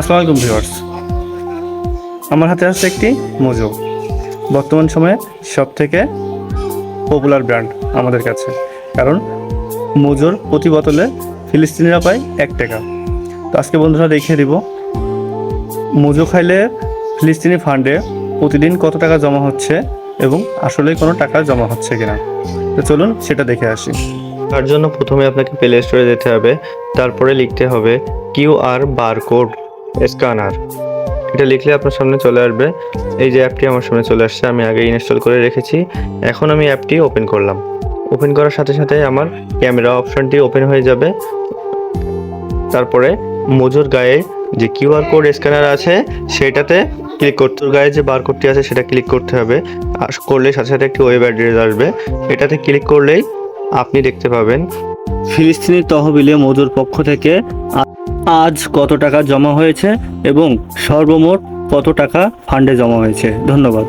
আসসালামু আলাইকুম আমার হাতে আছে একটি মোজো বর্তমান সময়ে সব থেকে পপুলার ব্র্যান্ড আমাদের কাছে। কারণ মোজোর প্রতি বোতলে ফিলিস্তিনিরা পায় এক টাকা। তো আজকে বন্ধুরা দেখিয়ে দিব মোজো খাইলে ফিলিস্তিনি ফান্ডে প্রতিদিন কত টাকা জমা হচ্ছে এবং আসলে কোনো টাকা জমা হচ্ছে কিনা। তো চলুন সেটা দেখে আসি। তার জন্য প্রথমে আপনাকে প্লে স্টোরে যেতে হবে, তারপরে লিখতে হবে কিউ আর বারকোড। স্ক্যানার এটা লিখলে আপনার সামনে চলে আসবে। এই যে অ্যাপটি আমার সামনে চলে আসছে, আমি আগে ইনস্টল করে রেখেছি। এখন আমি অ্যাপটি ওপেন করলাম। ওপেন করার সাথে সাথে আমার ক্যামেরা অপশনটি ওপেন হয়ে যাবে। তারপরে মজুর গায়ে যে কিউআর কোড স্ক্যানার আছে, সেটাতে ক্লিক করতে গায়ে যে বারকোডটি আছে, সেটা ক্লিক করতে হবে। করলে সাথে সাথে একটি ওয়েব অ্যাড্রেস আসবে। এটাতে ক্লিক করলেই আপনি দেখতে পাবেন ফিলিস্তিনি তহবিলে মজুর পক্ষ থেকে আজ কত টাকা জমা হয়েছে এবং সর্বমোট কত টাকা ফান্ডে জমা হয়েছে? ধন্যবাদ।